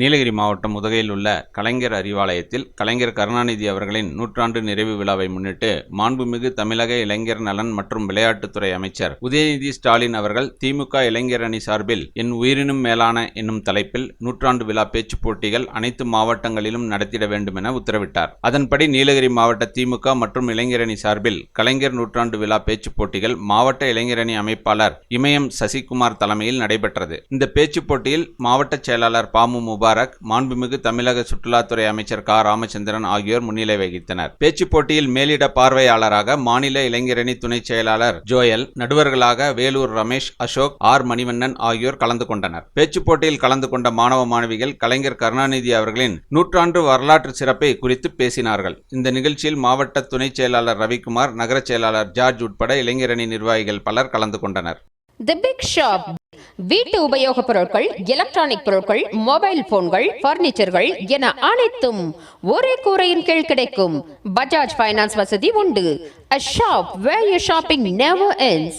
நீலகிரி மாவட்டம் உதகையில் உள்ள கலைஞர் அறிவாலயத்தில் கலைஞர் கருணாநிதி அவர்களின் நூற்றாண்டு நிறைவு விழாவை முன்னிட்டு மாண்புமிகு தமிழக இளைஞர் நலன் மற்றும் விளையாட்டுத்துறை அமைச்சர் உதயநிதி ஸ்டாலின் அவர்கள் திமுக இளைஞர் அணி சார்பில் என் உயிரினும் மேலான என்னும் தலைப்பில் நூற்றாண்டு விழா பேச்சுப் போட்டிகள் அனைத்து மாவட்டங்களிலும் நடத்திட வேண்டும் என உத்தரவிட்டார். அதன்படி நீலகிரி மாவட்ட திமுக மற்றும் இளைஞரணி சார்பில் கலைஞர் நூற்றாண்டு விழா பேச்சுப் போட்டிகள் மாவட்ட இளைஞரணி அமைப்பாளர் இமயம் சசிகுமார் தலைமையில் நடைபெற்றது. இந்த பேச்சுப் போட்டியில் மாவட்ட செயலாளர் பாமு முபாரக் மாண்புமிகு தமிழக சுற்றுலாத்துறை அமைச்சர் க. ராமச்சந்திரன் ஆகியோர் முன்னிலை வகித்தனர். பேச்சுப் போட்டியில் மேலிட பார்வையாளராக மாநில இளைஞரணி துணை செயலாளர் ஜோயல் நடுவர்களாக வேலூர் ரமேஷ் அசோக் ஆர். மணிவண்ணன் ஆகியோர் கலந்து கொண்டனர். பேச்சுப் போட்டியில் கலந்து கொண்ட மாணவ மாணவிகள் கலைஞர் கருணாநிதி அவர்களின் நூற்றாண்டு வரலாற்று சிறப்பை குறித்து பேசினார்கள். இந்த நிகழ்ச்சியில் மாவட்ட துணை செயலாளர் ரவிக்குமார் நகர செயலாளர் ஜார்ஜ் உட்பட இளைஞரணி நிர்வாகிகள் பலர் கலந்து கொண்டனர். தி பிக் ஷாப் வீட்டு உபயோகப் பொருட்கள் எலக்ட்ரானிக் பொருட்கள் மொபைல் போன்கள் பர்னிச்சர்கள் என அனைத்தும் ஒரே கூரையின் கீழ் கிடைக்கும். பஜாஜ் ஃபைனான்ஸ் வசதி உண்டு. A shop where you shopping never ends.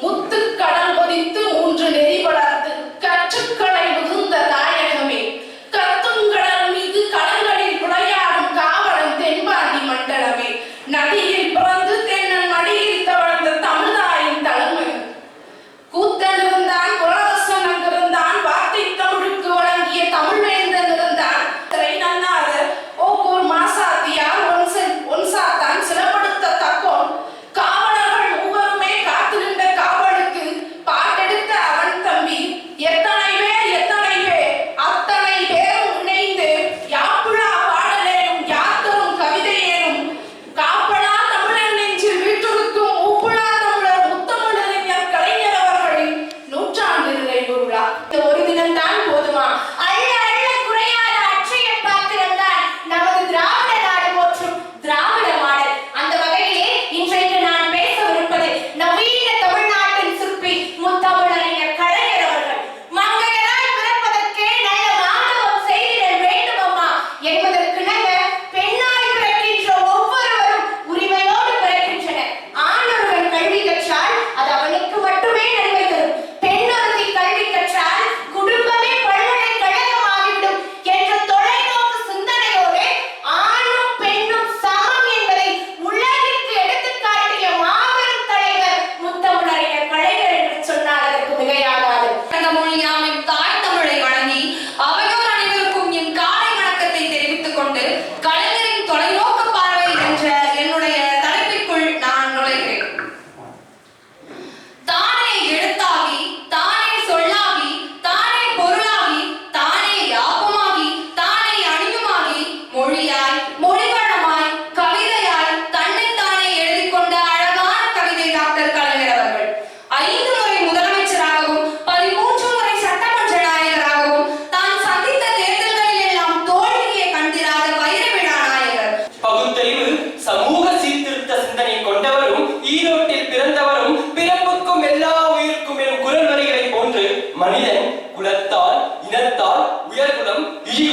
முத்து கடல் பதித்து மூன்று நெறி வளர்த்து கற்றுக்களை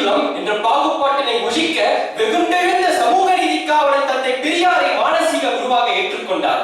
இழிகுலம் என்ற பாகுபாட்டினை ஒழிக்க வெகுண்டெழுந்த சமூக நீதிக்காவலன் தந்தை பெரியாரை மானசீக குருவாக ஏற்றுக்கொண்டார்.